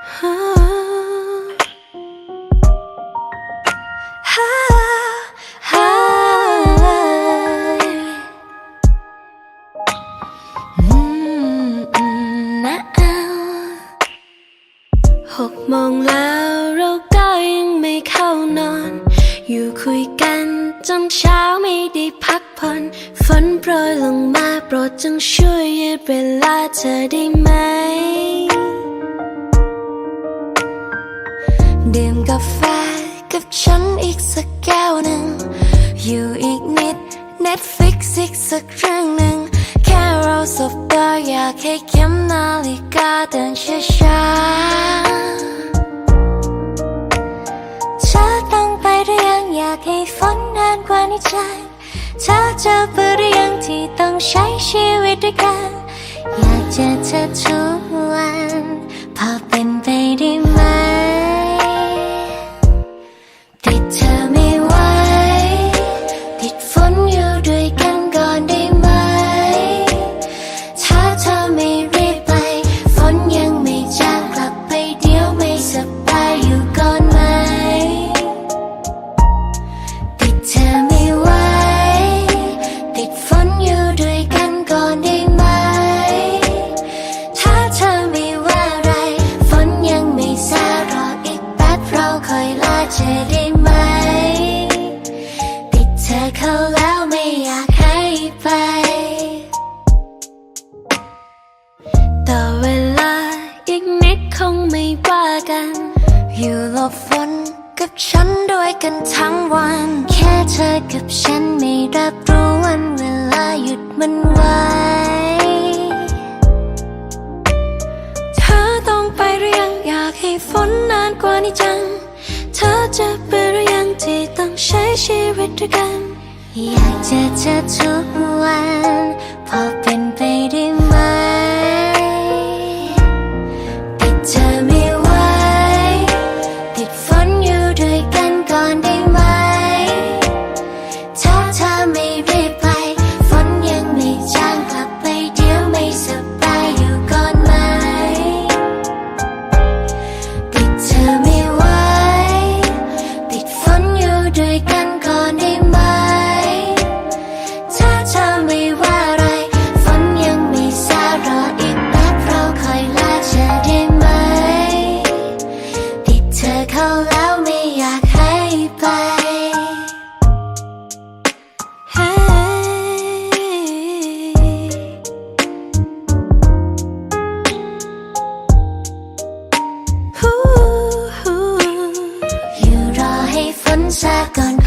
หกโมงแล้วเราก็ยังไม่เข้านอน อยู่คุยกันจนเช้าไม่ได้พักผ่อนฝนโปรยลงมาโปรดจงช่วยยืดเวลาเธอได้ไหม อยู่อีกนิด Netflix อีกสักเรื่องหนึ่งแค่เราสบตาอยากให้เข็มนาฬิกาเดินช้าๆเธอต้องไปหรือยังอยากให้ฝนนานกว่านี้ใจเธอจะเบื่อหรือยังที่ต้องใช้ชีวิตด้วยกัน อยากเจอเธอทุกวันพอเป็นไปได้ เธอได้ไหม ติดเธอเข้าแล้วไม่อยากให้ไป ต่อเวลาอีกนิดคงไม่ว่ากัน อยู่หลบฝนกับฉันด้วยกันทั้งวัน แค่เธอกับฉันไม่รับรู้วันเวลาหยุดมันไว้เธอต้องไปหรือยังอยากให้ฝนนานกว่านี้จัง จะเป็นอหรือยังที่ต้องใช้ชีวิตด้วยกัน อยากเจอเธอทุกวัน พอเป็นไปได้ไหม さかに